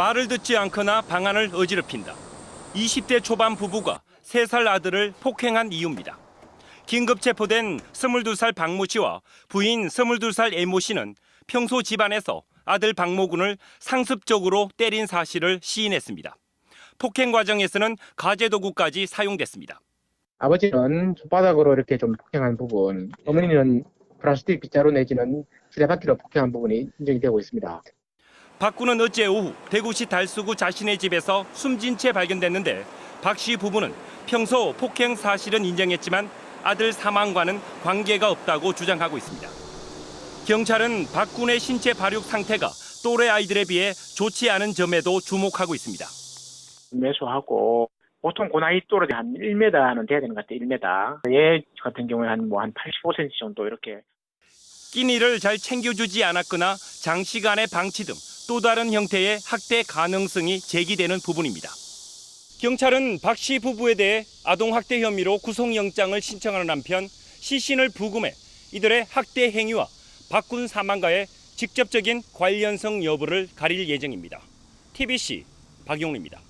말을 듣지 않거나 방안을 어지럽힌다. 20대 초반 부부가 3살 아들을 폭행한 이유입니다. 긴급 체포된 22살 박모 씨와 부인 22살 애모 씨는 평소 집안에서 아들 박모 군을 상습적으로 때린 사실을 시인했습니다. 폭행 과정에서는 가재도구까지 사용됐습니다. 아버지는 손바닥으로 이렇게 좀 폭행한 부분, 어머니는 플라스틱 빗자루 내지는 지뢰바퀴로 폭행한 부분이 인정이 되고 있습니다. 박 군은 어제 오후 대구시 달수구 자신의 집에서 숨진 채 발견됐는데 박 씨 부부는 평소 폭행 사실은 인정했지만 아들 사망과는 관계가 없다고 주장하고 있습니다. 경찰은 박 군의 신체 발육 상태가 또래 아이들에 비해 좋지 않은 점에도 주목하고 있습니다. 매수하고 보통 그 나이 또래 한 1m는 돼야 되는 것 같아요. 1m. 얘 같은 경우에 한 뭐 한 85cm 정도 이렇게 끼니를 잘 챙겨주지 않았거나 장시간의 방치 등 또 다른 형태의 학대 가능성이 제기되는 부분입니다. 경찰은 박 씨 부부에 대해 아동학대 혐의로 구속영장을 신청하는 한편 시신을 부검해 이들의 학대 행위와 박군 사망과의 직접적인 관련성 여부를 가릴 예정입니다. TBC 박용리입니다.